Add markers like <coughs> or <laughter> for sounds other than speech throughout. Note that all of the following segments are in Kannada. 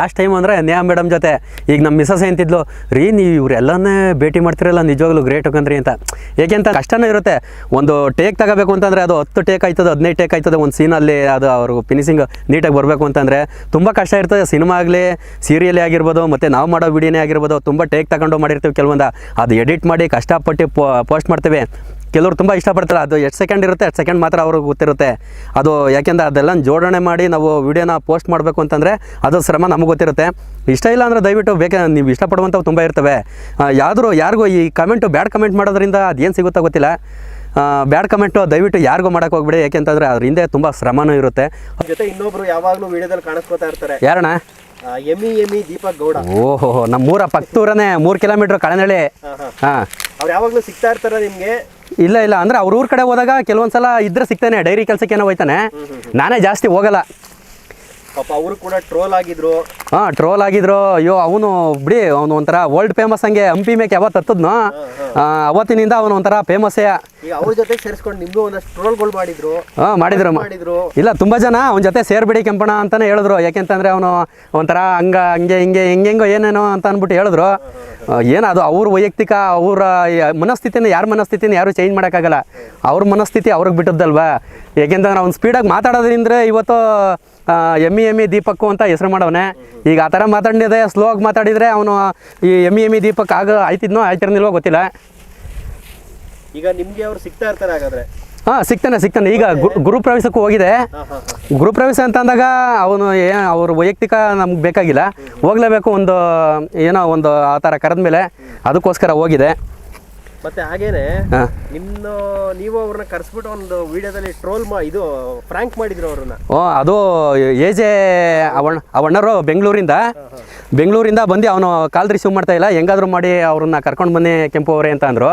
ಲಾಸ್ಟ್ ಟೈಮ್ ಅಂದರೆ ನೇಹಾ ಮೇಡಮ್ ಜೊತೆ. ಈಗ ನಮ್ಮ ಮಿಸಸ್ ಅಂತಿದ್ಲು ರೀ ನೀವು ಇವರೆಲ್ಲನೇ ಭೇಟಿ ಮಾಡ್ತಿರಲ್ಲ, ನಿಜವಾಗ್ಲೂ ಗ್ರೇಟ್ ಹೋಗಂದ್ರಿ ಅಂತ. ಏಕೆಂತ ಕಷ್ಟನೂ ಇರುತ್ತೆ. ಒಂದು ಟೇಕ್ ತಗೋಬೇಕು ಅಂತಂದರೆ ಅದು ಹತ್ತು ಟೇಕ್ ಆಯ್ತದೆ, ಹದಿನೈದು ಟೇಕ್ ಆಯ್ತದೆ, ಒಂದು ಸೀನಲ್ಲಿ ಅದು ಅವ್ರಿಗೆ ಫಿನಿಶಿಂಗ್ ನೀಟಾಗಿ ಬರಬೇಕು ಅಂತಂದರೆ ತುಂಬ ಕಷ್ಟ ಇರ್ತದೆ. ಸಿನಿಮಾ ಆಗಲಿ ಸೀರಿಯಲ್ ಆಗಿರ್ಬೋದು, ಮತ್ತು ನಾವು ಮಾಡೋ ವಿಡಿಯೋನೇ ಆಗಿರ್ಬೋದು, ತುಂಬ ಟೇಕ್ ತಗೊಂಡು ಮಾಡಿರ್ತೀವಿ ಕೆಲವೊಂದು. ಅದು ಎಡಿಟ್ ಮಾಡಿ ಕಷ್ಟಪಟ್ಟು ಪೋಸ್ಟ್ ಮಾಡ್ತೇವೆ. ಕೆಲವ್ರು ತುಂಬ ಇಷ್ಟಪಡ್ತಾರೆ. ಅದು ಎಷ್ಟು ಸೆಕೆಂಡ್ ಇರುತ್ತೆ ಎಷ್ಟು ಸೆಕೆಂಡ್ ಮಾತ್ರ ಅವ್ರಿಗೆ ಗೊತ್ತಿರುತ್ತೆ. ಅದು ಯಾಕೆಂದ್ರೆ ಅದೆಲ್ಲ ಜೋಡಣೆ ಮಾಡಿ ನಾವು ವಿಡಿಯೋನ ಪೋಸ್ಟ್ ಮಾಡಬೇಕು ಅಂತಂದರೆ ಅದು ಶ್ರಮ ನಮಗೆ ಗೊತ್ತಿರುತ್ತೆ. ಇಷ್ಟ ಇಲ್ಲ ಅಂದರೆ ದಯವಿಟ್ಟು ಬೇಕೆ ನೀವು ಇಷ್ಟಪಡುವಂಥವು ತುಂಬ ಇರ್ತವೆ. ಯಾದರೂ ಯಾರಿಗೂ ಈ ಕಮೆಂಟು ಬ್ಯಾಡ್ ಕಮೆಂಟ್ ಮಾಡೋದ್ರಿಂದ ಅದೇನು ಸಿಗುತ್ತೋ ಗೊತ್ತಿಲ್ಲ. ಬ್ಯಾಡ್ ಕಮೆಂಟು ದಯವಿಟ್ಟು ಯಾರಿಗೂ ಮಾಡೋಕೆ ಹೋಗ್ಬಿಡಿ. ಯಾಕೆಂತಂದರೆ ಅದ್ರ ಹಿಂದೆ ತುಂಬ ಶ್ರಮನೂ ಇರುತ್ತೆ. ಜೊತೆ ಇನ್ನೊಬ್ರು ಯಾವಾಗಲೂ ವಿಡಿಯೋದಲ್ಲಿ ಕಾಣಿಸ್ಕೊತಾ ಇರ್ತಾರೆ. ಯಾರಣ್ಣ? ಎಮಿ ಎಮಿ ದೀಪಕ್ ಗೌಡ. ಓಹೋ ನಮ್ಮೂರ ಪಕ್ತೂರನೇ ಮೂರು ಕಿಲೋಮೀಟ್ರ್ ಕಳನಳ್ಳಿ. ಹಾಂ. ಅವ್ರು ಯಾವಾಗಲೂ ಸಿಗ್ತಾ ಇರ್ತಾರೆ ನಿಮ್ಗೆ. ಇಲ್ಲ ಇಲ್ಲ ಅಂದ್ರೆ ಅವ್ರ ಊರ್ ಕಡೆ ಹೋದಾಗ ಕೆಲವೊಂದ್ಸಲ ಇದ್ರೆ ಸಿಗ್ತಾನೆ ಡೈರಿ ಕೆಲಸಕ್ಕೆ ಏನೋ ಹೋಯ್ತಾನೆ. ನಾನೇ ಜಾಸ್ತಿ ಹೋಗಲ್ಲ. ಪಾಪ ಅವರು ಕೂಡ ಟ್ರೋಲ್ ಆಗಿದ್ರು. ಹಾಂ ಟ್ರೋಲ್ ಆಗಿದ್ರು. ಅಯ್ಯೋ ಅವನು ಬಿಡಿ ಅವನು ಒಂಥರ ವರ್ಲ್ಡ್ ಫೇಮಸ್ ಹಂಗೆ ಹಂಪಿ ಮೇಕ್ ಯಾವತ್ತು ಹತ್ತದ್ನೋ? ಅವತ್ತಿನಿಂದ ಅವನು ಒಂಥರ ಫೇಮಸ್ಸೇ ಈಗ ಅವ್ರ ಜೊತೆ ಸೇರಿಸ್ಕೊಂಡು ನಿಮ್ಗೂ ಒಂದಷ್ಟು ಟ್ರೋಲ್ಗಳು ಮಾಡಿದ್ರು. ಹಾಂ ಮಾಡಿದ್ರು ಮಾಡಿದ್ರು. ಇಲ್ಲ ತುಂಬ ಜನ ಅವನ ಜೊತೆ ಸೇರ್ಬಿಡಿ ಕೆಂಪಣ ಅಂತಾನೆ ಹೇಳಿದ್ರು. ಯಾಕೆಂತಂದ್ರೆ ಅವನು ಒಂಥರ ಹಂಗ ಹಂಗೆ ಹಿಂಗೆ ಹೆಂಗೆಂಗೋ ಏನೇನೋ ಅಂತ ಅಂದ್ಬಿಟ್ಟು ಹೇಳಿದ್ರು. ಆ, ಏನು ಅದು ಅವ್ರ ವೈಯಕ್ತಿಕ ಅವರ ಮನಸ್ಥಿತಿನ ಯಾರ ಮನಸ್ಥಿತಿನ ಯಾರು ಚೇಂಜ್ ಮಾಡೋಕ್ಕಾಗಲ್ಲ. ಅವ್ರ ಮನಸ್ಥಿತಿ ಅವ್ರಿಗೆ ಬಿಟ್ಟದ್ದಲ್ವಾ? ಯಾಕೆಂತಂದ್ರೆ ಅವ್ನು ಸ್ಪೀಡಾಗಿ ಮಾತಾಡೋದ್ರಿಂದ ಇವತ್ತು ಎಮ್ಮಿ ಎಮ್ಮಿ ದೀಪಕ್ಕು ಅಂತ ಹೆಸರು ಮಾಡವನೆ. ಈಗ ಆ ಥರ ಮಾತಾಡಿದೆ ಸ್ಲೋ ಆಗಿ ಮಾತಾಡಿದರೆ ಅವನು ಈ ಎಮ್ಮಿ ಎಮ್ಮಿ ದೀಪಕ್ ಆಗ ಆಯ್ತಿದ್ನೋ ಆಯ್ತಿರ್ನಿಲ್ವೋ ಗೊತ್ತಿಲ್ಲ. ಈಗ ನಿಮಗೆ ಅವ್ರು ಸಿಗ್ತಾ ಇರ್ತಾರೆ ಹಾಗಾದ್ರೆ? ಹಾಂ ಸಿಗ್ತಾನೆ ಸಿಗ್ತಾನೆ. ಈಗ ಗುರು ಪ್ರವೇಶಕ್ಕೂ ಹೋಗಿದೆ. ಗುರು ಪ್ರವೇಶ ಅಂತ ಅಂದಾಗ ಅವನು ಏ ಅವ್ರ ವೈಯಕ್ತಿಕ ನಮ್ಗೆ ಬೇಕಾಗಿಲ್ಲ. ಹೋಗ್ಲೇಬೇಕು ಒಂದು ಏನೋ ಒಂದು ಆ ಥರ ಕರೆದ ಮೇಲೆ ಅದಕ್ಕೋಸ್ಕರ ಹೋಗಿದೆ. ಮತ್ತೆ ಹಾಗೇನೆ ಹಾಂ. ನಿಮ್ನ ನೀವು ಅವ್ರನ್ನ ಕರ್ಸ್ಬಿಟ್ಟು ಒಂದು ವಿಡಿಯೋದಲ್ಲಿ ಟ್ರೋಲ್ ಮಾ ಇದು ಫ್ರಾಂಕ್ ಮಾಡಿದ್ರು ಅವ್ರನ್ನ. ಓ ಅದು ಏಜೆ ಅವಣ್ಣ ಅವಣ್ಣರು ಬೆಂಗಳೂರಿಂದ. ಬೆಂಗಳೂರಿಂದ ಬಂದು ಅವನು ಕಾಲ್ ರಿಸೀವ್ ಮಾಡ್ತಾ ಇಲ್ಲ ಹೆಂಗಾದ್ರೂ ಮಾಡಿ ಅವ್ರನ್ನ ಕರ್ಕೊಂಡು ಬನ್ನಿ ಕೆಂಪು ಅವರೇ ಅಂತ ಅಂದರು.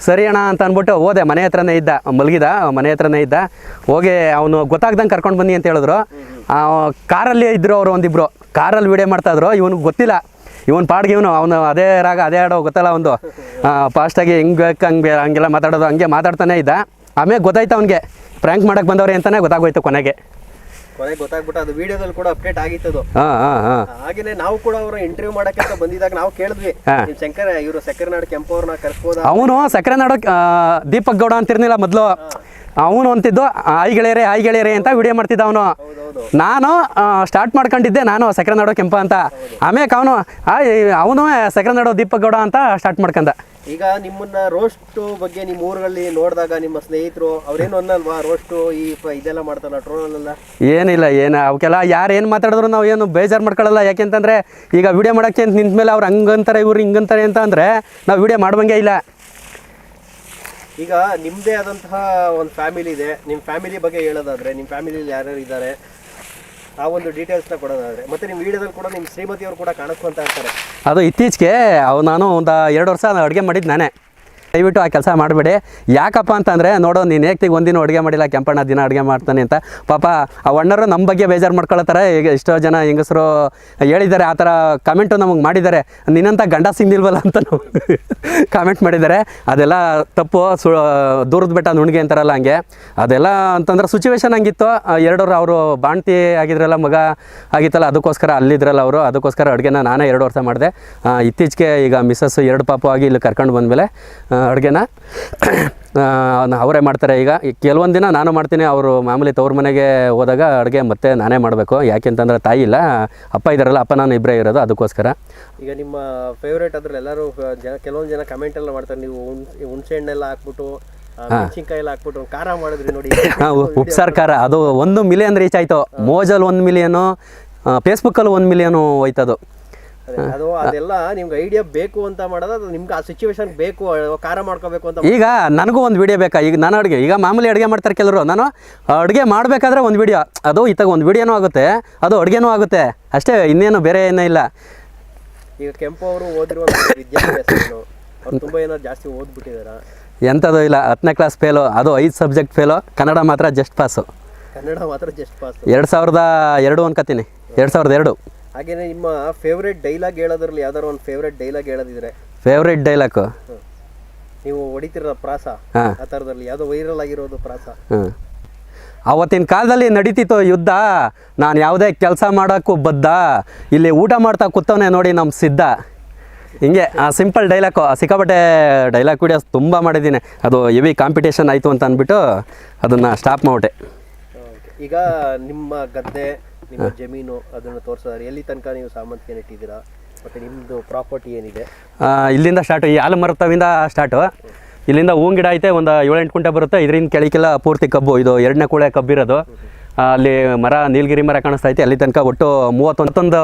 ಸರಿ ಅಣ್ಣ ಅಂತ ಅಂದ್ಬಿಟ್ಟು ಹೋದೆ ಮನೆ ಹತ್ರನೇ ಇದ್ದ ಮಲಗಿದ ಮನೆ ಹತ್ರನೇ ಇದ್ದ. ಹೋಗಿ ಅವನು ಗೊತ್ತಾಗ್ದಂಗೆ ಕರ್ಕೊಂಡು ಬನ್ನಿ ಅಂತ ಹೇಳಿದ್ರು. ಆ, ಕಾರಲ್ಲಿ ಇದ್ರು ಅವರು ಒಂದಿಬ್ರು. ಕಾರಲ್ಲಿ ವಿಡಿಯೋ ಮಾಡ್ತಾ ಇದ್ರು ಇವನಿಗೆ ಗೊತ್ತಿಲ್ಲ. ಇವನ್ ಪಾಡ್ಗೆ ಇವನು ಅವನು ಅದೇ ರಾಗ ಅದೇ ಹಾಡೋ ಗೊತ್ತಲ್ಲ ಒಂದು. ಫಾಸ್ಟಾಗಿ ಹೆಂಗೆ ಬೇಕು ಹಂಗೆ ಹಂಗೆಲ್ಲ ಮಾತಾಡೋದು ಹಂಗೆ ಮಾತಾಡ್ತಾನೆ ಇದ್ದ. ಆಮೇಲೆ ಗೊತ್ತಾಯ್ತು ಅವನಿಗೆ. ಪ್ರ್ಯಾಂಕ್ ಮಾಡಕ್ಕೆ ಬಂದವ್ರೆ ಅಂತಾನೆ ಗೊತ್ತಾಗೋಯ್ತು ಕೊನೆಗೆ. ಕೊನೆಗೆ ಗೊತ್ತಾಗ್ಬಿಟ್ಟು ಅದು ವಿಡಿಯೋದಲ್ಲಿ ಕೂಡ ಅಪ್ಡೇಟ್ ಆಗಿತ್ತು ಹಾಗೇನೆ ನಾವು ಕೂಡ ಅವರ ಇಂಟರ್ವ್ಯೂ ಮಾಡಕ್ಕೆ ಅಂತ ಬಂದಿದಾಗ ನಾವು ಕೇಳಿದ್ವಿ. ಶಂಕರ ಇವರು ಸಕ್ಕರೆನಾಡು ಕೆಂಪು ಅವ್ರನ್ನ ಕರ್ಸ್ಬೋದಾ ಅವನು ಸಕ್ಕರೆ ನಾಡು ದೀಪಕ್ ಗೌಡ ಅಂತಿರ್ನಿಲ್ಲ ಮೊದಲು. ಅವನು ಅಂತಿದ್ದು ಆಯ್ ಗೆಳೆಯರೆ ಆಯ್ ಗೆಳೆಯರೆ ಅಂತ ವಿಡಿಯೋ ಮಾಡ್ತಿದ್ದ ಅವನು. ನಾನು ಸ್ಟಾರ್ಟ್ ಮಾಡ್ಕೊಂಡಿದ್ದೆ ನಾನು ಸಕ್ಕರೆ ನಾಡೋ ಕೆಂಪ ಅಂತ. ಆಮೇಲೆ ಅವನು ಅವನು ಸಕ್ಕರೆ ನಾಡೋ ದೀಪಕ್ ಗೌಡ ಅಂತ ಸ್ಟಾರ್ಟ್ ಮಾಡ್ಕೊಂಡ ಈಗ ನಿಮ್ಮನ್ನ ರೋಸ್ಟ್ ಬಗ್ಗೆ ನಿಮ್ಮ ಊರಲ್ಲಿ ನೋಡಿದಾಗ ನಿಮ್ಮ ಸ್ನೇಹಿತರು ಅವ್ರೇನು ಅನ್ನಲ್ವಾ? ರೋಸ್ಟ್ ಈ ಇದೆಲ್ಲ ಮಾಡ್ತಾರಲ್ಲ ಟ್ರೋಲ್ ಎಲ್ಲ ಏನಿಲ್ಲ ಏನು ಅವಕ್ಕೆಲ್ಲ ಯಾರು ಏನು ಮಾತಾಡಿದ್ರು ನಾವು ಏನು ಬೇಜಾರು ಮಾಡ್ಕೊಳ್ಳಲ್ಲ ಯಾಕೆಂತಂದ್ರೆ ಈಗ ವಿಡಿಯೋ ಮಾಡೋಕ್ಕೆ ಅಂತ ನಿಂತ ಮೇಲೆ ಅವ್ರು ಹಂಗಂತಾರೆ ಇವ್ರು ಹಿಂಗಂತಾರೆ ಅಂತ ಅಂದರೆ ನಾವು ವಿಡಿಯೋ ಮಾಡುವಂಗೆ ಇಲ್ಲ. ಈಗ ನಿಮ್ಮದೇ ಆದಂತಹ ಒಂದು ಫ್ಯಾಮಿಲಿ ಇದೆ. ನಿಮ್ಮ ಫ್ಯಾಮಿಲಿ ಬಗ್ಗೆ ಹೇಳೋದಾದ್ರೆ ನಿಮ್ಮ ಫ್ಯಾಮಿಲಿಯಲ್ಲಿ ಯಾರ್ಯಾರು ಇದ್ದಾರೆ, ಆ ಒಂದು ಡೀಟೇಲ್ಸ್ನ ಕೊಡೋದಾದ್ರೆ. ಮತ್ತೆ ನಿಮ್ಮ ವಿಡಿಯೋದಲ್ಲಿ ಕೂಡ ನಿಮ್ಮ ಶ್ರೀಮತಿಯವರು ಕೂಡ ಕಾಣಿಸ್ಕೊಂತ ಇರ್ತಾರೆ. ಅದು ಇತ್ತೀಚೆಗೆ ಅವು ನಾನು ಒಂದು ಎರಡು ವರ್ಷ ಅಡುಗೆ ಮಾಡಿದ್ದು ನಾನೇ. ದಯವಿಟ್ಟು ಆ ಕೆಲಸ ಮಾಡಬೇಡಿ. ಯಾಕಪ್ಪ ಅಂತಂದರೆ, ನೋಡೋ, ನೀನು ಏಕ್ತಿಗೆ ಒಂದಿನ ಅಡುಗೆ ಮಾಡಿಲ್ಲ, ಕೆಂಪಣ್ಣ ದಿನ ಅಡುಗೆ ಮಾಡ್ತಾನೆ ಅಂತ. ಪಾಪ, ಆ ಅಣ್ಣರು ನಮ್ಮ ಬಗ್ಗೆ ಬೇಜಾರು ಮಾಡ್ಕೊಳ್ತಾರೆ ಈಗ ಎಷ್ಟೋ ಜನ ಹೆಂಗಸರು ಹೇಳಿದ್ದಾರೆ, ಆ ಥರ ಕಮೆಂಟು ನಮಗೆ ಮಾಡಿದ್ದಾರೆ. ನಿನ್ನಂಥ ಗಂಡ ಸಿಂಗಿಲ್ವಲ್ಲ ಅಂತ ಕಾಮೆಂಟ್ <laughs> ಮಾಡಿದ್ದಾರೆ. ಅದೆಲ್ಲ ತಪ್ಪು, ಸು, ದೂರದ ಬೆಟ್ಟ ನುಣ್ಗೆ ಅಂತಾರಲ್ಲ ಹಂಗೆ. ಅದೆಲ್ಲ ಅಂತಂದ್ರೆ ಸಿಚುವೇಶನ್ ಹಂಗಿತ್ತು. ಎರಡರ ಅವರು ಬಾಣ್ತಿ ಆಗಿದ್ರಲ್ಲ, ಮಗ ಆಗಿತ್ತಲ್ಲ, ಅದಕ್ಕೋಸ್ಕರ ಅಲ್ಲಿದ್ರಲ್ಲ ಅವರು. ಅದಕ್ಕೋಸ್ಕರ ಅಡುಗೆನ ನಾನೇ ಎರಡು ವರ್ಷ ಮಾಡಿದೆ. ಇತ್ತೀಚೆಗೆ ಈಗ ಮಿಸ್ಸಸ್ ಎರಡು ಪಾಪು ಆಗಿ ಇಲ್ಲಿ ಕರ್ಕೊಂಡು ಬಂದಮೇಲೆ ಅಡುಗೆನ ಅವರೇ ಮಾಡ್ತಾರೆ. ಈಗ ಕೆಲವೊಂದು ದಿನ ನಾನು ಮಾಡ್ತೀನಿ ಅವರು ಮಾಮೂಲಿ ತವ್ರ ಮನೆಗೆ ಹೋದಾಗ ಅಡುಗೆ ಮತ್ತೆ ನಾನೇ ಮಾಡಬೇಕು. ಯಾಕೆಂತಂದರೆ ತಾಯಿ ಇಲ್ಲ ಅಪ್ಪ ಇದ್ದಾರಲ್ಲ ಅಪ್ಪ ನಾನು ಇಬ್ಬರೇ ಇರೋದು ಅದಕ್ಕೋಸ್ಕರ. ಈಗ ನಿಮ್ಮ ಫೇವ್ರೇಟ್ ಅದ್ರಲ್ಲಿ ಎಲ್ಲರೂ ಜನ ಕೆಲವೊಂದು ಜನ ಕಮೆಂಟ್ ಎಲ್ಲ ಮಾಡ್ತಾರೆ. ನೀವು ಹುಣ್ಸೆ ಹಣ್ಣೆಲ್ಲ ಹಾಕ್ಬಿಟ್ಟು ಹಾಕ್ಬಿಟ್ಟು ಖಾರ ಮಾಡಿದ್ರಿ ನೋಡಿ. ಉಪ್ಸಾರ್ ಖಾರ. ಅದು ಒಂದು ಮಿಲಿಯನ್ ರೀಚ್ ಆಯಿತು. ಮೋಜಲ್ಲಿ ಒಂದು ಮಿಲಿಯನು ಫೇಸ್ಬುಕ್ಕಲ್ಲಿ ಒಂದು ಮಿಲಿಯನು ಹೋಯ್ತದು. ಅದೇ, ಅದು ಅದೆಲ್ಲ ನಿಮ್ಗೆ ಐಡಿಯಾ ಬೇಕು ಅಂತ ಮಾಡೋದು ಅದು ನಿಮ್ಗೆ ಆ ಸಿಚುವೇಶನ್ ಬೇಕು ಖಾರ ಮಾಡ್ಕೋಬೇಕು ಅಂತ ಈಗ ನನಗೂ ಒಂದು ವಿಡಿಯೋ ಬೇಕಾ? ಈಗ ನಾನು ಅಡುಗೆ ಈಗ ಮಾಮೂಲಿ ಅಡುಗೆ ಮಾಡ್ತಾರೆ ಕೆಲವರು. ನಾನು ಅಡುಗೆ ಮಾಡಬೇಕಾದ್ರೆ ಒಂದು ವಿಡಿಯೋ ಅದು ಇತ್ತಾಗ ಒಂದು ವಿಡಿಯೋನೂ ಆಗುತ್ತೆ ಅದು ಅಡುಗೆನೂ ಆಗುತ್ತೆ. ಅಷ್ಟೇ ಇನ್ನೇನು ಬೇರೆ ಏನೂ ಇಲ್ಲ. ಈಗ ಕೆಂಪು ಅವರು ಓದಿರುವ ವಿದ್ಯಾಭ್ಯಾಸ ಏನು ಅವ್ರು ತುಂಬ ಏನಾದ್ರು ಜಾಸ್ತಿ ಓದ್ಬಿಟ್ಟಿದಾರ. ಎಂಥದ್ದು ಇಲ್ಲ ಹತ್ತನೇ ಕ್ಲಾಸ್ ಫೇಲು ಅದು ಐದು ಸಬ್ಜೆಕ್ಟ್ ಫೇಲು ಕನ್ನಡ ಮಾತ್ರ ಜಸ್ಟ್ ಪಾಸು ಕನ್ನಡ ಮಾತ್ರ ಜಸ್ಟ್ ಪಾಸ್ ಎರಡು ಸಾವಿರದ ಎರಡು ಅನ್ಕೋತೀನಿ ಎರಡು ಸಾವಿರದ ಎರಡು. ಹಾಗೇನೆ ನಿಮ್ಮ ಫೇವ್ರೇಟ್ ಡೈಲಾಗ್ ಹೇಳೋದ್ರಲ್ಲಿ ಯಾವ್ದಾರು ಒಂದು ಫೇವ್ರೇಟ್ ಡೈಲಾಗ್ ಹೇಳೋದಿದ್ರೆ? ಫೇವ್ರೇಟ್ ಡೈಲಾಗ್ ನೀವು ಹೊಡಿತಿರೋ ಪ್ರಾಸ? ಹಾಂ. ಆ ಥರದಲ್ಲಿ ಯಾವುದೋ ವೈರಲ್ ಆಗಿರೋದು ಪ್ರಾಸ? ಹಾಂ. ಅವತ್ತಿನ ಕಾಲದಲ್ಲಿ ನಡೀತಿತ್ತು ಯುದ್ಧ. ನಾನು ಯಾವುದೇ ಕೆಲಸ ಮಾಡೋಕ್ಕೂ ಬದ್ಧ. ಇಲ್ಲಿ ಊಟ ಮಾಡ್ತಾ ಕೂತವನೇ ನೋಡಿ ನಮ್ಮ ಸಿದ್ಧ. ಹಿಂಗೆ ಆ ಸಿಂಪಲ್ ಡೈಲಾಗು ಸಿಕ್ಕಾಪಟ್ಟೆ ಡೈಲಾಗ್ ವೀಡಿಯೋಸ್ ತುಂಬ ಮಾಡಿದ್ದೀನಿ. ಅದು ಹೆವಿ ಕಾಂಪಿಟೇಷನ್ ಆಯಿತು ಅಂತ ಅಂದ್ಬಿಟ್ಟು ಅದನ್ನು ಸ್ಟಾಪ್ ಮಾಡಿಬಿಟ್ಟೆ. ಈಗ ನಿಮ್ಮ ಗದ್ದೆ ನಿಮ್ಮ ಜಮೀನು ಅದನ್ನು ತೋರಿಸಿದ್ರೆ ಎಲ್ಲಿ ತನಕ ನೀವು ಸಾಮಂತಿಗೆ ನೆಟ್ಟಿದ್ದೀರಾ ಮತ್ತು ನಿಮ್ಮದು ಪ್ರಾಪರ್ಟಿ ಏನಿದೆ? ಆ, ಇಲ್ಲಿಂದ ಸ್ಟಾರ್ಟ್ ಈ ಹಾಲು ಮರತವಿಂದ ಸ್ಟಾರ್ಟು ಇಲ್ಲಿಂದ ಹೂವಿನ ಗಿಡ ಐತೆ ಒಂದು ಏಳೆಂಟು ಕುಂಟೆ ಬರುತ್ತೆ. ಇದರಿಂದ ಕೆಳಕ್ಕೆಲ್ಲ ಪೂರ್ತಿ ಕಬ್ಬು ಇದು ಎರಡನೇ ಕೂಳೆ ಕಬ್ಬಿರೋದು ಆ, ಅಲ್ಲಿ ಮರ ನೀಲಗಿರಿ ಮರ ಕಾಣಿಸ್ತಾ ಐತೆ. ಅಲ್ಲಿ ತನಕ ಒಟ್ಟು ಮೂವತ್ತೊಂದು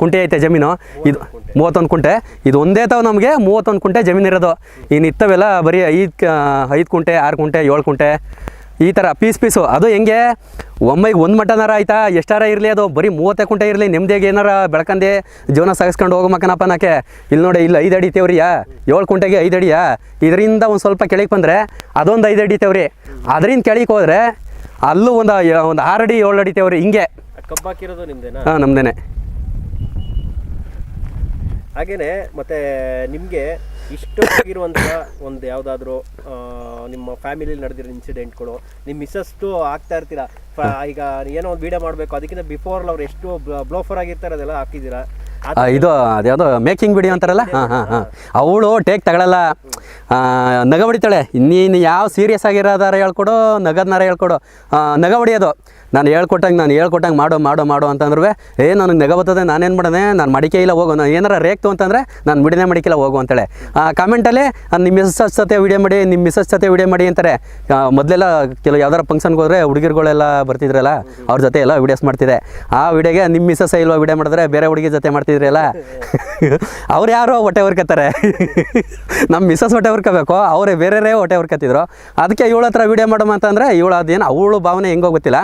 ಕುಂಟೆ ಐತೆ ಜಮೀನು. ಇದು ಮೂವತ್ತೊಂದು ಕುಂಟೆ. ಇದು ಒಂದೇ ತಾವು ನಮಗೆ ಮೂವತ್ತೊಂದು ಕುಂಟೆ ಜಮೀನು ಇರೋದು. ಇನ್ನು ಇತ್ತವೆಲ್ಲ ಬರೀ ಐದು ಐದು ಕುಂಟೆ ಆರು ಕುಂಟೆ ಏಳು ಕುಂಟೆ. ಈ ಥರ ಪೀಸ್ ಪೀಸು ಅದು ಹೆಂಗೆ? ಒಮ್ಮೆಗೆ ಒಂದು ಮಟನಾರ ಆಯ್ತಾ? ಎಷ್ಟಾರ ಇರಲಿ ಅದು? ಬರೀ ಮೂವತ್ತೇ ಕುಂಟೆ ಇರಲಿ. ನೆಮ್ಮದಿಯಾಗಿ ಏನಾರ ಬೆಳ್ಕಂದೆ ಜೀವನ ಸಾಗಿಸ್ಕೊಂಡು ಹೋಗೋ ಮಕ್ಕನಪ್ಪ ನಾಕೆ ಇಲ್ಲಿ ನೋಡಿ ಇಲ್ಲಿ ಐದು ಅಡಿ ತೇವ್ರಿಯಾ. ಏಳು ಕುಂಟೆಗೆ ಐದು ಅಡಿಯಾ. ಇದರಿಂದ ಒಂದು ಸ್ವಲ್ಪ ಕೆಳಗೆ ಬಂದರೆ ಅದೊಂದು ಐದು ಅಡಿ ತೇವ್ರಿ. ಅದರಿಂದ ಕೆಳಗೆ ಹೋದರೆ ಅಲ್ಲೂ ಒಂದು ಒಂದು ಆರು ಅಡಿ ಏಳು ಅಡಿ ತೇವ್ರಿ. ಹಿಂಗೆ. ಹಾಂ ನಮ್ದೇನೆ. ಹಾಗೇನೆ ಮತ್ತೆ ನಿಮಗೆ ಇಷ್ಟು ಆಗಿರುವಂತಹ ಒಂದು ಯಾವುದಾದ್ರೂ ನಿಮ್ಮ ಫ್ಯಾಮಿಲಿಲಿ ನಡೆದಿರೋ ಇನ್ಸಿಡೆಂಟ್ಗಳು ನಿಮ್ಮ ಮಿಸ್ಸಸ್ಟು ಆಗ್ತಾ ಇರ್ತೀರಾ? ಈಗ ಏನೋ ಒಂದು ವಿಡಿಯೋ ಮಾಡಬೇಕು ಅದಕ್ಕಿಂತ ಬಿಫೋರ್ ಅವ್ರು ಎಷ್ಟು ಬ್ಲೋಫರ್ ಆಗಿರ್ತಾರೆ ಅದೆಲ್ಲ ಹಾಕಿದ್ದೀರಾ? ಇದು ಅದ್ಯಾವುದೋ ಮೇಕಿಂಗ್ ವಿಡಿಯೋ ಅಂತಾರಲ್ಲ? ಹಾ ಹಾ ಹಾಂ. ಅವಳು ಟೇಕ್ ತಗೊಳಲ್ಲ. ಆ, ನಗ ಹೊಡಿತಾಳೆ. ನೀನು ಯಾವ ಸೀರಿಯಸ್ ಆಗಿರೋದಾರ ಹೇಳ್ಕೊಡು ನಗದ್ನಾರ ಹೇಳ್ಕೊಡು ನಗ ಹೊಡಿಯೋದು. ನಾನು ಹೇಳ್ಕೊಟ್ಟಂಗೆ ನಾನು ಹೇಳ್ಕೊಟ್ಟಂಗೆ ಮಾಡೋ ಮಾಡೋ ಮಾಡೋ ಅಂತಂದ್ರೆ ಏ, ನನಗೆ ನಗ ಬರ್ತದೆ, ನಾನೇನು ಮಾಡೋದೆ, ನಾನು ಮಡಿಕೆ ಇಲ್ಲ, ಹೋಗೋ, ನಾನು ಏನಾರ ರೇಕ್ತು ಅಂತಂದರೆ ನಾನು ಬಿಡನೆ ಮಡಿಕೆಲ್ಲ ಹೋಗು ಅಂತೇಳಿ. ಆ ಕಾಮೆಂಟಲ್ಲಿ ನಿಮ್ಮ ಮಿಸ್ಸಸ್ ಜೊತೆ ವಿಡಿಯೋ ಮಾಡಿ ನಿಮ್ಮ ಮಿಸ್ಸಸ್ ಜೊತೆ ವಿಡಿಯೋ ಮಾಡಿ ಅಂತಾರೆ. ಮೊದಲೆಲ್ಲ ಕೆಲವು ಯಾವ್ದಾರ ಫಂಕ್ಷನ್ಗೆ ಹೋದರೆ ಹುಡುಗಿರುಗಳೆಲ್ಲ ಬರ್ತಿದ್ರಲ್ಲ, ಅವ್ರ ಜೊತೆ ಎಲ್ಲ ವೀಡಿಯೋಸ್ ಮಾಡ್ತಿದೆ. ಆ ವಿಡಿಯೋಗೆ ನಿಮ್ಮ ಮಿಸ್ಸಸ್ ಇಲ್ವಾ ವಿಡಿಯೋ ಮಾಡಿದ್ರೆ ಬೇರೆ ಹುಡುಗಿ ಜೊತೆ ಮಾಡ್ತಿದ್ರಲ್ಲ? <laughs> ಅವ್ರು ಯಾರೋ ಹೊಟ್ಟೆ ಹೊರ್ಕತ್ತಾರೆ. <laughs> ನಮ್ಮ ಮಿಸ್ಸಸ್ ಹೊಟ್ಟೆ ಹೊರ್ಕೋಬೇಕು, ಅವರೇ ಬೇರೆ ಹೊಟ್ಟೆ ಹೊರ್ಕತ್ತಿದ್ರು. ಅದಕ್ಕೆ ಇವಳ ಹತ್ರ ವಿಡಿಯೋ ಮಾಡೋಮ ಅಂತಂದರೆ ಇವಳು ಅದೇನು ಅವಳು ಭಾವನೆ ಹೆಂಗೋ ಗೊತ್ತಿಲ್ಲ.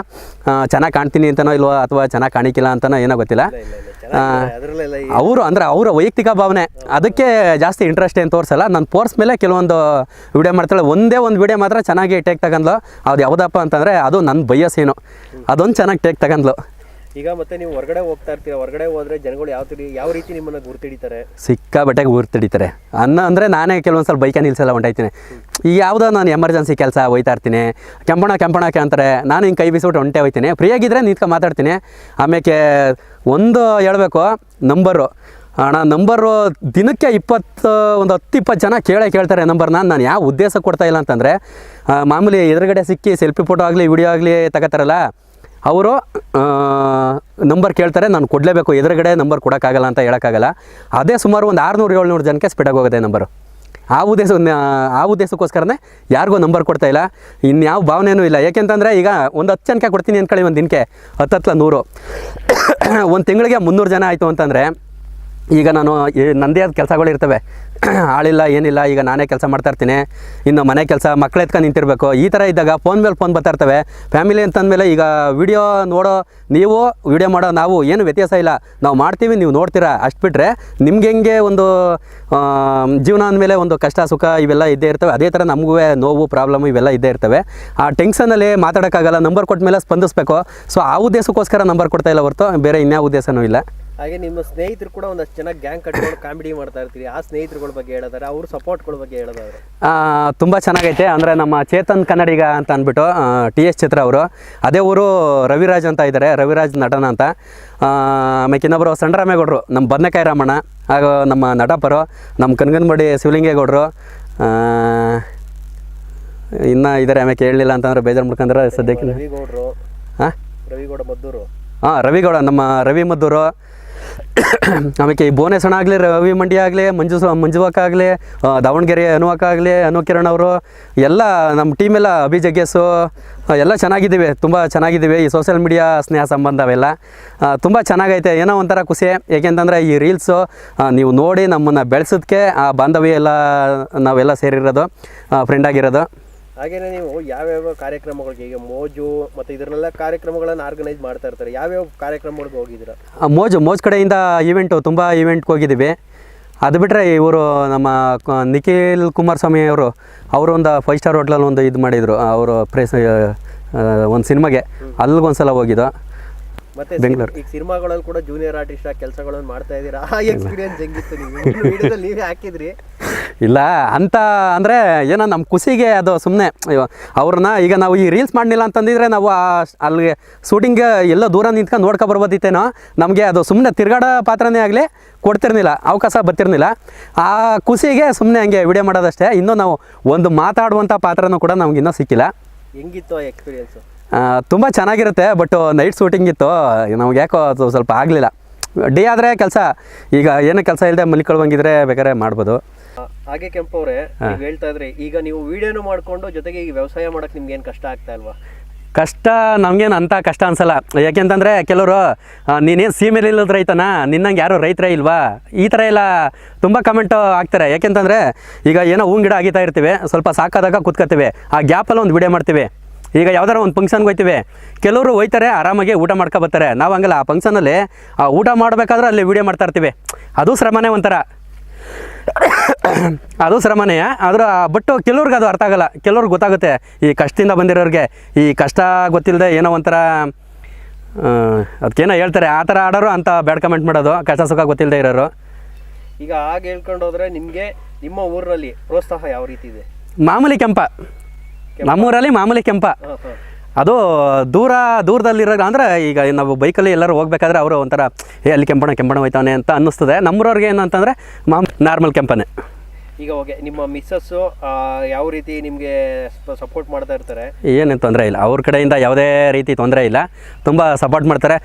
ಚೆನ್ನಾಗಿ ಕಾಣ್ತೀನಿ ಅಂತನೋ ಇಲ್ವೋ ಅಥವಾ ಚೆನ್ನಾಗಿ ಕಾಣಿಕಿಲ್ಲ ಅಂತನೋ ಏನೋ ಗೊತ್ತಿಲ್ಲ. ಅವರು ಅಂದ್ರೆ ಅವರ ವೈಯಕ್ತಿಕ ಭಾವನೆ. ಅದಕ್ಕೆ ಜಾಸ್ತಿ ಇಂಟ್ರೆಸ್ಟ್ ಏನು ತೋರಿಸಲ್ಲ. ನಾನು ಪೋರ್ಸ್ ಮೇಲೆ ಕೆಲವೊಂದು ವಿಡಿಯೋ ಮಾಡ್ತಾಳೆ. ಒಂದೇ ಒಂದು ವಿಡಿಯೋ ಮಾತ್ರ ಚೆನ್ನಾಗಿ ಟೇಕ್ ತಗೊಂಡ್ಲು. ಅದು ಯಾವುದಪ್ಪ ಅಂತಂದರೆ ಅದು ನನ್ನ ಬಯಸ್ ಏನು. ಅದೊಂದು ಚೆನ್ನಾಗಿ ಟೇಕ್ ತಗೊಂಡ್ಲು. ಈಗ ಮತ್ತೆ ನೀವು ಹೊರಗಡೆ ಹೋಗ್ತಾ ಇರ್ತೀರಾ? ಹೊರಗಡೆ ಹೋದ್ರೆ ಜನಗಳು ಯಾವ ರೀತಿ ಯಾವ ರೀತಿ ನಿಮ್ಮನ್ನ ಗುರ್ತಿಡಿತಾರೆ ಸಿಕ್ಕಾಬಟ್ಟೆಗೆ ಊರು ತಡಿತಾರೆ ಅನ್ನ ಅಂದರೆ ನಾನೇ ಕೆಲವೊಂದ್ಸಲ ಬೈಕ ನಿಲ್ಸಲ್ಲ ಹೊಂಟಾಯ್ತೀನಿ ಈ ಯಾವುದೋ ನಾನು ಎಮರ್ಜೆನ್ಸಿ ಕೆಲಸ ಹೋಯ್ತಾ ಇರ್ತೀನಿ. ಕೆಂಪಣ ಕೆಂಪಣಕ್ಕೆ ಅಂತಾರೆ, ನಾನು ಹಿಂಗೆ ಕೈ ಬಿಸಿಬಿಟ್ಟು ಹೊಂಟೆ ಹೋಯ್ತೀನಿ. ಫ್ರೀಯಾಗಿದ್ದರೆ ನಿಂತ್ಕೊಂಡು ಮಾತಾಡ್ತೀನಿ. ಆಮೇಲೆ ಒಂದು ಹೇಳಬೇಕು, ನಂಬರು. ಅಣ್ಣ, ನಂಬರು ದಿನಕ್ಕೆ ಇಪ್ಪತ್ತು, ಒಂದು ಹತ್ತು, ಇಪ್ಪತ್ತು ಜನ ಕೇಳೇ ಕೇಳ್ತಾರೆ ನಂಬರ್ನ. ನಾನು ಯಾವ ಉದ್ದೇಶ ಕೊಡ್ತಾ ಇಲ್ಲ ಅಂತಂದರೆ ಮಾಮೂಲಿ ಎದುರುಗಡೆ ಸಿಕ್ಕಿ, ಸೆಲ್ಫಿ ಫೋಟೋ ಆಗಲಿ, ವಿಡಿಯೋ ಆಗಲಿ ತಗೋತಾರಲ್ಲ ಅವರು ನಂಬರ್ ಕೇಳ್ತಾರೆ, ನಾನು ಕೊಡಲೇಬೇಕು, ಎದುರುಗಡೆ ನಂಬರ್ ಕೊಡೋಕ್ಕಾಗಲ್ಲ ಅಂತ ಹೇಳೋಕ್ಕಾಗಲ್ಲ. ಅದೇ ಸುಮಾರು ಒಂದು ಆರುನೂರು, ಏಳ್ನೂರು ಜನಕ್ಕೆ ಸ್ಪೀಡಾಗಿ ಹೋಗುತ್ತೆ ನಂಬರು. ಆ ಉದ್ದೇಶ, ಆ ಉದ್ದೇಶಕ್ಕೋಸ್ಕರನೇ ಯಾರಿಗೂ ನಂಬರ್ ಕೊಡ್ತಾ ಇಲ್ಲ. ಇನ್ಯಾವ ಭಾವನೆಯೂ ಇಲ್ಲ. ಏಕೆಂತಂದರೆ ಈಗ ಒಂದು ಹತ್ತು ಜನಕ್ಕೆ ಕೊಡ್ತೀನಿ ಅಂದ್ಕೊಳ್ಳಿ, ಒಂದು ದಿನಕ್ಕೆ. ಹತ್ತು ಹತ್ತಲ್ಲ ನೂರು. <coughs> ಒಂದು ತಿಂಗಳಿಗೆ ಮುನ್ನೂರು ಜನ ಆಯಿತು ಅಂತಂದರೆ ಈಗ ನಾನು ನನ್ನದೇ ಆದ ಕೆಲಸಗಳಿರ್ತವೆ <clears throat> ಆಳಿಲ್ಲ, ಏನಿಲ್ಲ, ಈಗ ನಾನೇ ಕೆಲಸ ಮಾಡ್ತಾ ಇರ್ತೀನಿ. ಇನ್ನು ಮನೆ ಕೆಲಸ ಮಕ್ಳು ಎತ್ಕೊಂಡು ನಿಂತಿರಬೇಕು. ಈ ಥರ ಇದ್ದಾಗ ಫೋನ್ ಮೇಲೆ ಫೋನ್ ಬರ್ತಾ ಇರ್ತವೆ. ಫ್ಯಾಮಿಲಿ ಅಂತಂದಮೇಲೆ ಈಗ ವಿಡಿಯೋ ನೋಡೋ ನೀವು ವಿಡಿಯೋ ಮಾಡೋ ನಾವು ಏನು ವ್ಯತ್ಯಾಸ ಇಲ್ಲ. ನಾವು ಮಾಡ್ತೀವಿ, ನೀವು ನೋಡ್ತೀರಾ, ಅಷ್ಟು ಬಿಟ್ಟರೆ ನಿಮ್ಗೆ ಹೆಂಗೆ ಒಂದು ಜೀವನ ಅಂದಮೇಲೆ ಒಂದು ಕಷ್ಟ, ಸುಖ ಇವೆಲ್ಲ ಇದ್ದೇ ಇರ್ತವೆ. ಅದೇ ಥರ ನಮಗೂ ನೋವು ಪ್ರಾಬ್ಲಮ್ ಇವೆಲ್ಲ ಇದ್ದೇ ಇರ್ತವೆ. ಆ ಟೆನ್ಷನಲ್ಲಿ ಮಾತಾಡೋಕ್ಕಾಗಲ್ಲ ನಂಬರ್ ಕೊಟ್ಟ ಮೇಲೆ ಸ್ಪಂದಿಸ್ಬೇಕು. ಸೊ ಆ ಉದ್ದೇಶಕ್ಕೋಸ್ಕರ ನಂಬರ್ ಕೊಡ್ತಾ ಇಲ್ಲ ಹೊರತು, ಬೇರೆ ಇನ್ಯಾವ ಉದ್ದೇಶನೂ ಇಲ್ಲ. ಹಾಗೆ ನಿಮ್ಮ ಸ್ನೇಹಿತರು ಕೂಡ ಒಂದಷ್ಟು ಚೆನ್ನಾಗಿ ಗ್ಯಾಂಗ್ ಕಟ್ಕೊಂಡು ಕಾಮಿಡಿ ಮಾಡ್ತಾ ಇರ್ತೀರಿ. ಆ ಸ್ನೇಹಿತರುಗಳ ಬಗ್ಗೆ ಹೇಳಿದಾರೆ ಅವ್ರ ಸಪೋರ್ಟ್ಗಳ ಬಗ್ಗೆ ಹೇಳಿದಾರೆ ತುಂಬ ಚೆನ್ನಾಗೈತೆ. ಅಂದರೆ ನಮ್ಮ ಚೇತನ್ ಕನ್ನಡಿಗ ಅಂತ ಅಂದ್ಬಿಟ್ಟು ಟಿ ಎಸ್ ಚಿತ್ರ ಅವರು. ಅದೇ ಊರು ರವಿರಾಜ್ ಅಂತ ಇದ್ದಾರೆ ರವಿರಾಜ್ ನಟನ ಅಂತ. ಆಮೇಲೆ ಇನ್ನೊಬ್ಬರು ಸಂಡ್ರಾಮೇಗೌಡರು ನಮ್ಮ ಬದನೆಕಾಯಿ ರಾಮಣ್ಣ ಹಾಗೂ ನಮ್ಮ ನಟಪರು ನಮ್ಮ ಕನಗನಮಡಿ ಶಿವಲಿಂಗೇಗೌಡರು. ಇನ್ನು ಇದ್ದಾರೆ ಆಮೇಲೆ ಹೇಳಲಿಲ್ಲ ಅಂತಂದ್ರೆ ಬೇಜಾರು ಮಾಡ್ಕೊಂಡ್ರೆ ಸದ್ಯಕ್ಕೆ. ರವಿಗೌಡರು. ಹಾಂ ರವಿಗೌಡ ಮದ್ದೂರು. ಹಾಂ ರವಿಗೌಡ ನಮ್ಮ ರವಿ ಮದ್ದೂರು. <coughs> ಆಮೇಲೆ ಈ ಭುವನೇಶ್ವರ ಆಗಲಿ, ರವಿ ಮಂಡಿ ಆಗಲಿ, ಮಂಜು ಮಂಜುವಕ್ಕ ಆಗಲಿ ದಾವಣಗೆರೆ ಅನುವಕ್ಕ ಆಗಲಿ, ಅನು ಕಿರಣ್ ಅವರು, ಎಲ್ಲ ನಮ್ಮ ಟೀಮೆಲ್ಲ ಅಭಿ ಜಗ್ಗೇಸು ಎಲ್ಲ ಚೆನ್ನಾಗಿದ್ದೀವಿ, ತುಂಬ ಚೆನ್ನಾಗಿದ್ದೀವಿ. ಈ ಸೋಷಿಯಲ್ ಮೀಡಿಯಾ ಸ್ನೇಹ ಸಂಬಂಧ ಅವೆಲ್ಲ ತುಂಬ ಚೆನ್ನಾಗೈತೆ. ಏನೋ ಒಂಥರ ಖುಷಿ. ಏಕೆಂತಂದರೆ ಈ ರೀಲ್ಸು ನೀವು ನೋಡಿ ನಮ್ಮನ್ನು ಬೆಳೆಸೋದಕ್ಕೆ ಆ ಬಾಂಧವ್ಯ ಎಲ್ಲ ನಾವೆಲ್ಲ ಸೇರಿರೋದು ಫ್ರೆಂಡ್ ಹಾಗೇನೆ ನೀವು ಯಾವ್ಯಾವ ಕಾರ್ಯಕ್ರಮಗಳಿಗೆ ಈಗ ಮೋಜು ಮತ್ತೆ ಇದರನ್ನೆಲ್ಲ ಕಾರ್ಯಕ್ರಮಗಳನ್ನು ಆರ್ಗನೈಸ್ ಮಾಡ್ತಾ ಇರ್ತಾರೆ. ಯಾವ್ಯಾವ ಕಾರ್ಯಕ್ರಮಗಳಿಗೆ ಹೋಗಿದ್ದೀರಾ? ಆ, ಮೋಜು ಮೋಜ್ ಕಡೆಯಿಂದ ಈವೆಂಟು ತುಂಬ ಈವೆಂಟ್ಗೆ ಹೋಗಿದ್ದೀವಿ. ಅದು ಬಿಟ್ಟರೆ ಇವರು ನಮ್ಮ ಕ- ನಿಖಿಲ್ ಕುಮಾರಸ್ವಾಮಿ ಅವರು ಅವರು ಒಂದು ಫೈವ್ ಸ್ಟಾರ್ ಹೋಟ್ಲಲ್ಲಿ ಒಂದು ಇದು ಮಾಡಿದರು. ಅವರು ಪ್ರೆಸ್ ಒಂದು ಸಿನಿಮಾಗೆ ಅಲ್ಲಿಗೊಂದ್ಸಲ ಹೋಗಿದ್ದು. ಮತ್ತೆ ಬೆಂಗಳೂರು. ಈಗ ಸಿನಿಮಾಗಳಲ್ಲಿ ಕೂಡ ಜೂನಿಯರ್ ಆರ್ಟಿಸ್ಟ್ ಕೆಲಸಗಳನ್ನು ಮಾಡ್ತಾ ಇದ್ದೀರಾ? ಆ ಎಕ್ಸ್ಪೀರಿಯನ್ಸ್ ಹೆಂಗಿತ್ತು ನೀವು? ವಿಡಿಯೋದಲ್ಲಿ ನೀವೇ ಹಾಕಿದ್ರಿ. ಇಲ್ಲ ಅಂತ ಅಂದರೆ ಏನೋ ನಮ್ಮ ಖುಷಿಗೆ ಅದು ಸುಮ್ಮನೆ ಅವ್ರನ್ನ ಈಗ ನಾವು ಈ ರೀಲ್ಸ್ ಮಾಡಲಿಲ್ಲ ಅಂತಂದಿದ್ರೆ ನಾವು ಅಲ್ಲಿಗೆ ಶೂಟಿಂಗ್ ಎಲ್ಲೋ ದೂರ ನಿಂತ್ಕೊಂಡು ನೋಡ್ಕೊ ಬರ್ಬೋದಿತ್ತೇನೋ? ನಮಗೆ ಅದು ಸುಮ್ಮನೆ ತಿರ್ಗಾಡೋ ಪಾತ್ರನೇ ಆಗಲಿ ಕೊಡ್ತಿರ್ನಿಲ್ಲ ಅವಕಾಶ ಬರ್ತಿರ್ನಿಲ್ಲ ಆ ಖುಷಿಗೆ ಸುಮ್ಮನೆ ಹಂಗೆ ವಿಡಿಯೋ ಮಾಡೋದಷ್ಟೇ. ಇನ್ನೂ ನಾವು ಒಂದು ಮಾತಾಡುವಂಥ ಪಾತ್ರನೂ ಕೂಡ ನಮ್ಗೆ ಇನ್ನೂ ಸಿಕ್ಕಿಲ್ಲ. ಹೆಂಗಿತ್ತು ಆ ಎಕ್ಸ್ಪೀರಿಯನ್ಸು ತುಂಬ ಚೆನ್ನಾಗಿರುತ್ತೆ ಬಟ್ ನೈಟ್ ಶೂಟಿಂಗ್ ಇತ್ತು ನಮ್ಗೆ ಯಾಕೋ ಅದು ಸ್ವಲ್ಪ ಆಗಲಿಲ್ಲ. ಡೇ ಆದರೆ ಕೆಲಸ ಈಗ ಏನು ಕೆಲಸ ಇಲ್ಲದೆ ಮಲ್ಕೊಳ್ಬಂಗಿದ್ರೆ ಬೇಕಾದ್ರೆ ಮಾಡ್ಬೋದು. ಹಾಗೆ ಕೆಂಪವ್ರೆ ಹೇಳ್ತಾ ಇದ್ರಿ ಈಗ ನೀವು ವಿಡಿಯೋನು ಮಾಡ್ಕೊಂಡು ಜೊತೆಗೆ ಈಗ ವ್ಯವಸಾಯ ಮಾಡೋಕ್ಕೆ ನಿಮ್ಗೆ ಏನು ಕಷ್ಟ ಆಗ್ತಾ ಇಲ್ವಾ? ಕಷ್ಟ ನಮಗೇನು ಅಂಥ ಕಷ್ಟ ಅನ್ಸಲ್ಲ. ಯಾಕೆಂತಂದರೆ ಕೆಲವರು ನೀನೇನು ಸೀಮೆಲಿ ಇಲ್ಲದ ರೈತನ? ನಿನ್ನಂಗೆ ಯಾರು ರೈತರೇ ಇಲ್ವಾ? ಈ ಥರ ಎಲ್ಲ ತುಂಬ ಕಮೆಂಟು ಆಗ್ತಾರೆ ಯಾಕೆಂತಂದರೆ ಈಗ ಏನೋ ಹೂವಿನ ಗಿಡ ಅಗಿತಾ ಇರ್ತೀವಿ ಸ್ವಲ್ಪ ಸಾಕಾದಾಗ ಕುತ್ಕೋತೀವಿ ಆ ಗ್ಯಾಪಲ್ಲಿ ಒಂದು ವಿಡಿಯೋ ಮಾಡ್ತೀವಿ. ಈಗ ಯಾವ್ದಾರ ಒಂದು ಫಂಕ್ಷನ್ಗೆ ಹೋಯ್ತೀವಿ. ಕೆಲವರು ಹೋಯ್ತಾರೆ ಆರಾಮಾಗಿ ಊಟ ಮಾಡ್ಕೊ ಬರ್ತಾರೆ. ನಾವು ಹಂಗಲ್ಲ ಆ ಫಂಕ್ಷನಲ್ಲಿ ಆ ಊಟ ಮಾಡಬೇಕಾದ್ರೆ ಅಲ್ಲಿ ವೀಡಿಯೋ ಮಾಡ್ತಾ ಇರ್ತೀವಿ. ಅದು ಶ್ರಮನೇ ಒಂಥರ. <coughs> ಅದು ಶ್ರಮನೇ ಆದ್ರೆ ಬಟ್ಟು ಕೆಲವ್ರಿಗೆ ಅದು ಅರ್ಥ ಆಗಲ್ಲ. ಕೆಲವ್ರಿಗೆ ಗೊತ್ತಾಗುತ್ತೆ ಈ ಕಷ್ಟದಿಂದ ಬಂದಿರೋರಿಗೆ. ಈ ಕಷ್ಟ ಗೊತ್ತಿಲ್ಲದೆ ಏನೋ ಒಂಥರ ಅದಕ್ಕೇನೋ ಹೇಳ್ತಾರೆ. ಆ ಥರ ಆಡೋರು ಅಂತ ಬ್ಯಾಡ್ ಕಮೆಂಟ್ ಮಾಡೋದು. ಕಷ್ಟ ಸುಖ ಗೊತ್ತಿಲ್ಲದೆ ಇರೋರು. ಈಗ ಹಾಗೆ ಹೇಳ್ಕೊಂಡು ಹೋದ್ರೆ ನಿಮಗೆ ನಿಮ್ಮ ಊರಲ್ಲಿ ಪ್ರೋತ್ಸಾಹ ಯಾವ ರೀತಿ ಇದೆ? ಮಾಮೂಲಿ ಕೆಂಪ. ನಮ್ಮೂರಲ್ಲಿ ಮಾಮೂಲಿ ಕೆಂಪ. ಅದು ದೂರ ದೂರದಲ್ಲಿರೋ ಅಂದರೆ ಈಗ ನಾವು ಬೈಕಲ್ಲಿ ಎಲ್ಲರೂ ಹೋಗ್ಬೇಕಾದ್ರೆ ಅವರು ಒಂಥರ ಏ ಅಲ್ಲಿ ಕೆಂಪಣ ಕೆಂಪಣ ಹೋಯ್ತಾನೆ ಅಂತ ಅನ್ನಿಸ್ತದೆ. ನಮ್ಮೂರವ್ರಿಗೆ ಏನು ಅಂತಂದರೆ ಮಾಮ್ ನಾರ್ಮಲ್ ಕೆಂಪನೇ. ಈಗ ಓಕೆ ನಿಮ್ಮ ಮಿಸ್ಸಸ್ಸು ಯಾವ ರೀತಿ ನಿಮಗೆ ಸಪೋರ್ಟ್ ಮಾಡ್ತಾ ಇರ್ತಾರೆ? ಏನೇನು ತೊಂದರೆ ಇಲ್ಲ. ಅವ್ರ ಕಡೆಯಿಂದ ಯಾವುದೇ ರೀತಿ ತೊಂದರೆ ಇಲ್ಲ. ತುಂಬ ಸಪೋರ್ಟ್ ಮಾಡ್ತಾರೆ.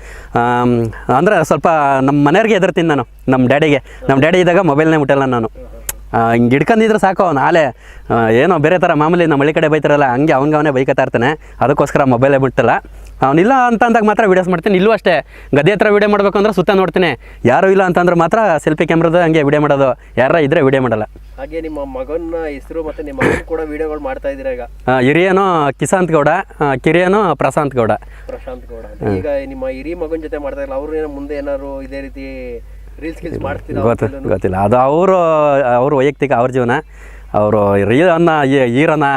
ಅಂದರೆ ಸ್ವಲ್ಪ ನಮ್ಮ ಮನೆಯವ್ರಿಗೆ ಎದುರ್ತೀನಿ ನಾನು ನಮ್ಮ ಡ್ಯಾಡಿಗೆ. ನಮ್ಮ ಡ್ಯಾಡಿ ಇದ್ದಾಗ ಮೊಬೈಲ್ನೇ ಮುಟ್ಟಲ್ಲ ನಾನು. ಹಿಂಗೆ ಹಿಡ್ಕೊಂಡಿದ್ರೆ ಸಾಕು ಅವ್ನು ಆಲೆ. ಏನೋ ಬೇರೆ ಥರ ಮಾಮೂಲಿ ನಮ್ಮ ಹಳ್ಳಿ ಕಡೆ ಬೈತಾರಲ್ಲ ಹಂಗೆ ಅವ್ನಿಗೆ ಅವನೇ ಬೈಕತ್ತಾ ಇರ್ತಾನೆ. ಅದಕ್ಕೋಸ್ಕರ ಮೊಬೈಲೇ ಬಿಟ್ಟಲ್ಲ ಅವನಿಲ್ಲ ಅಂತ ಅಂದಾಗ ಮಾತ್ರ ವೀಡಿಯೋಸ್ ಮಾಡ್ತೀನಿ. ಇಲ್ಲೂ ಅಷ್ಟೇ. ಗದ್ದೆ ಹತ್ರ ವೀಡಿಯೋ ಮಾಡಬೇಕು ಅಂದ್ರೆ ಸುತ್ತ ನೋಡ್ತೀನಿ. ಯಾರೂ ಇಲ್ಲ ಅಂತಂದ್ರೆ ಮಾತ್ರ ಸೆಲ್ಫಿ ಕ್ಯಾಮ್ರದ ಹಂಗೆ ವೀಡಿಯೋ ಮಾಡೋದು. ಯಾರ ಇದ್ರೆ ವೀಡಿಯೋ ಮಾಡಲ್ಲ. ಹಾಗೆ ನಿಮ್ಮ ಮಗನ ಹೆಸರು ಮತ್ತೆ ನಿಮ್ಮ ಮಗನ ಕೂಡ ವಿಡಿಯೋಗಳು ಮಾಡ್ತಾ ಇದ್ದೀರಾ ಈಗ? ಹಿರಿಯನು ಕಿಸಾಂತ್ ಗೌಡ ಕಿರಿಯನು ಪ್ರಶಾಂತ್ ಗೌಡ. ಪ್ರಶಾಂತ್ ಗೌಡ. ಈಗ ನಿಮ್ಮ ಹಿರಿಯ ಮಗನ ಜೊತೆ ಮಾಡ್ತಾ ಇಲ್ಲ ಅವ್ರು ಏನೋ ಮುಂದೆ ಏನಾದ್ರು ಇದೇ ರೀತಿ ರೀಲ್ಸ್ ಗಿಲ್ಸ್ ಮಾಡ್ತೀರಾ ಗೊತ್ತು ಗೊತ್ತಿಲ್ಲ. ಅದು ಅವರು ಅವರು ವೈಯಕ್ತಿಕ ಅವ್ರ ಜೀವನ. ಅವರು ಅನ್ನ ಹೀರೋನ.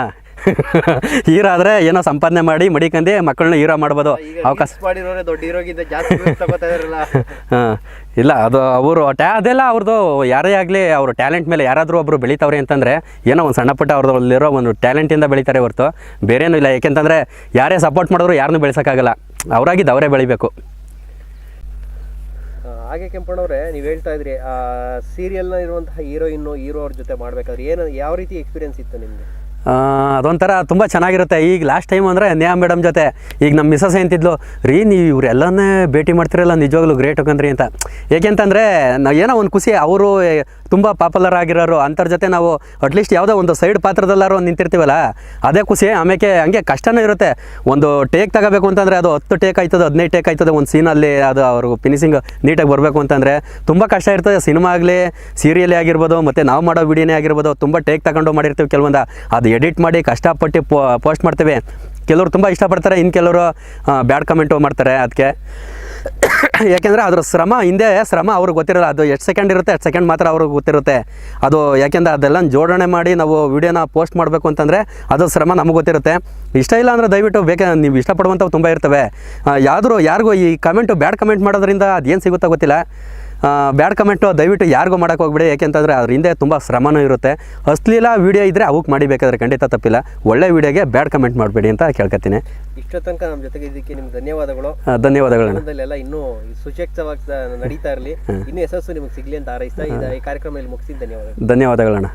<laughs> ಹೀರೋ ಆದರೆ ಏನೋ ಸಂಪಾದನೆ ಮಾಡಿ ಮಡಿಕಂದು ಮಕ್ಕಳನ್ನ ಹೀರೋ ಮಾಡ್ಬೋದು. ಅವಕಾಶ ಮಾಡಿರೋರೆ ದೊಡ್ಡ ಹೀರೋಗಿಂತ ಜಾಸ್ತಿ views ತಗೋತಾ ಇದಾರಲ್ಲ. <laughs> ಹಾಂ. ಇಲ್ಲ ಅದು ಅವರು ಟ್ಯಾ ಅದೆಲ್ಲ ಅವ್ರದ್ದು ಯಾರೇ ಆಗಲಿ ಅವ್ರ ಟ್ಯಾಲೆಂಟ್ ಮೇಲೆ ಯಾರಾದರೂ ಒಬ್ಬರು ಬೆಳಿತಾವ್ರೆ ಅಂತಂದರೆ ಏನೋ ಒಂದು ಸಣ್ಣ ಪುಟ್ಟ ಅವ್ರದಲ್ಲಿರೋ ಒಂದು ಟ್ಯಾಲೆಂಟಿಂದ ಬೆಳಿತಾರೆ ಹೊರತು. ಬೇರೇನೂ ಇಲ್ಲ. ಯಾಕೆಂತಂದರೆ ಯಾರೇ ಸಪೋರ್ಟ್ ಮಾಡಿದ್ರು ಯಾರನ್ನೂ ಬೆಳೆಸೋಕ್ಕಾಗಲ್ಲ. ಅವರಾಗಿದ್ದು ಅವರೇ ಬೆಳಿಬೇಕು. ಹಾಗೆ ಕೆಂಪಣ್ಣವ್ರೆ, ನೀವು ಹೇಳ್ತಾ ಇದ್ರಿ, ಆ ಸೀರಿಯಲ್ನ ಇರುವಂತಹ ಹೀರೋಯಿನ್ನು ಹೀರೋ ಅವ್ರ ಜೊತೆ ಮಾಡ್ಬೇಕಾದ್ರೆ ಏನು, ಯಾವ ರೀತಿ ಎಕ್ಸ್ಪೀರಿಯನ್ಸ್ ಇತ್ತು ನಿಮ್ಗೆ? ಅದೊಂಥರ ತುಂಬ ಚೆನ್ನಾಗಿರುತ್ತೆ. ಈಗ ಲಾಸ್ಟ್ ಟೈಮ್ ಅಂದರೆ ನೇಹಾ ಮೇಡಮ್ ಜೊತೆ, ಈಗ ನಮ್ಮ ಮಿಸಸ್ ಅಂತಿದ್ಲು ರೀ ನೀವು ಇವರೆಲ್ಲನೇ ಭೇಟಿ ಮಾಡ್ತಿರಲ್ಲ, ನಿಜವಾಗ್ಲೂ ಗ್ರೇಟ್ ಹೋಗಂದ್ರಿ ಅಂತ. ಏಕೆಂತಂದರೆ ನಾವು ಏನೋ ಒಂದು ಖುಷಿ, ಅವರು ತುಂಬ ಪಾಪ್ಯುಲರ್ ಆಗಿರೋರು, ಅಂಥವ್ರ ಜೊತೆ ನಾವು ಅಟ್ಲೀಸ್ಟ್ ಯಾವುದೋ ಒಂದು ಸೈಡ್ ಪಾತ್ರದಲ್ಲಾರು ನಿಂತಿರ್ತೀವಲ್ಲ, ಅದೇ ಖುಷಿ ಆಮೇಲೆ ಹಂಗೆ ಕಷ್ಟನೂ ಇರುತ್ತೆ. ಒಂದು ಟೇಕ್ ತಗೋಬೇಕು ಅಂತಂದರೆ ಅದು ಹತ್ತು ಟೇಕ್ ಆಯ್ತದೆ, ಹದಿನೈದು ಟೇಕ್ ಆಯ್ತದೆ, ಒಂದು ಸೀನಲ್ಲಿ ಅದು ಅವರು ಫಿನಿಶಿಂಗ್ ನೀಟಾಗಿ ಬರಬೇಕು ಅಂತಂದರೆ ತುಂಬ ಕಷ್ಟ ಇರ್ತದೆ. ಸಿನಿಮಾ ಆಗಲಿ ಸೀರಿಯಲೇ ಆಗಿರ್ಬೋದು, ಮತ್ತು ನಾವು ಮಾಡೋ ವಿಡಿಯೋನೇ ಆಗಿರ್ಬೋದು, ತುಂಬ ಟೇಕ್ ತಗೊಂಡು ಮಾಡಿರ್ತೀವಿ ಕೆಲವೊಂದು. ಅದು ಎಡಿಟ್ ಮಾಡಿ ಕಷ್ಟಪಟ್ಟು ಪೋಸ್ಟ್ ಮಾಡ್ತೇವೆ. ಕೆಲವರು ತುಂಬ ಇಷ್ಟಪಡ್ತಾರೆ ಇನ್ನು ಕೆಲವರು ಬ್ಯಾಡ್ ಕಮೆಂಟು ಮಾಡ್ತಾರೆ ಅದಕ್ಕೆ <coughs> ಯಾಕೆಂದರೆ ಅದರ ಶ್ರಮ ಹಿಂದೆ, ಶ್ರಮ ಅವ್ರಿಗೆ ಗೊತ್ತಿರಲ್ಲ. ಅದು ಎಷ್ಟು ಸೆಕೆಂಡ್ ಇರುತ್ತೆ, ಎಷ್ಟು ಸೆಕೆಂಡ್ ಮಾತ್ರ ಅವ್ರಿಗೆ ಗೊತ್ತಿರುತ್ತೆ. ಅದು ಯಾಕೆಂದರೆ ಅದೆಲ್ಲ ಜೋಡಣೆ ಮಾಡಿ ನಾವು ವಿಡಿಯೋನ ಪೋಸ್ಟ್ ಮಾಡಬೇಕು ಅಂತಂದರೆ ಅದು ಶ್ರಮ ನಮಗೆ ಗೊತ್ತಿರುತ್ತೆ. ಇಷ್ಟ ಇಲ್ಲ ಅಂದರೆ ದಯವಿಟ್ಟು ಬೇಕೆ, ನೀವು ಇಷ್ಟಪಡುವಂಥವು ತುಂಬ ಇರ್ತವೆ. ಯಾವ್ದಾರು ಯಾರಿಗೂ ಈ ಕಮೆಂಟು ಬ್ಯಾಡ್ ಕಮೆಂಟ್ ಮಾಡೋದ್ರಿಂದ ಅದೇನು ಸಿಗುತ್ತೋ ಗೊತ್ತಿಲ್ಲ. ಬ್ಯಾಡ್ ಕಮೆಂಟು ದಯವಿಟ್ಟು ಯಾರಿಗೂ ಮಾಡೋಕೆ ಹೋಗ್ಬೇಡಿ. ಯಾಕೆಂತಂದರೆ ಅದ್ರ ಹಿಂದೆ ತುಂಬ ಶ್ರಮನೂ ಇರುತ್ತೆ. ಅಶ್ಲೀಲ ವೀಡಿಯೋ ಇದ್ದರೆ ಅವಕ್ಕೆ ಮಾಡಿಬೇಕಾದ್ರೆ ಖಂಡಿತ ತಪ್ಪಿಲ್ಲ. ಒಳ್ಳೆ ವೀಡಿಯೋಗೆ ಬ್ಯಾಡ್ ಕಮೆಂಟ್ ಮಾಡಬೇಡಿ ಅಂತ ಕೇಳ್ಕೊತೀನಿ ಇಷ್ಟ ತನಕ ನಮ್ಮ ಜೊತೆಗೆ ಇದಕ್ಕೆ ನಿಮ್ಗೆ ಧನ್ಯವಾದಗಳು. ಧನ್ಯವಾದಗಳು ಇನ್ನೂ ಸುಚಕ್ಷವಾಗಿ ನಡೀತಾ ಇರಲಿ. ಇನ್ನೂ ಯಶಸ್ಸು ನಿಮಗೆ ಸಿಗಲಿ ಅಂತ ಆರೈಸ್ತಾ ಇದು ಈ ಕಾರ್ಯಕ್ರಮ ಇಲ್ಲಿ ಮುಗಿಸಿ ಧನ್ಯವಾದಗಳು. ಧನ್ಯವಾದಗಳಣ್ಣ.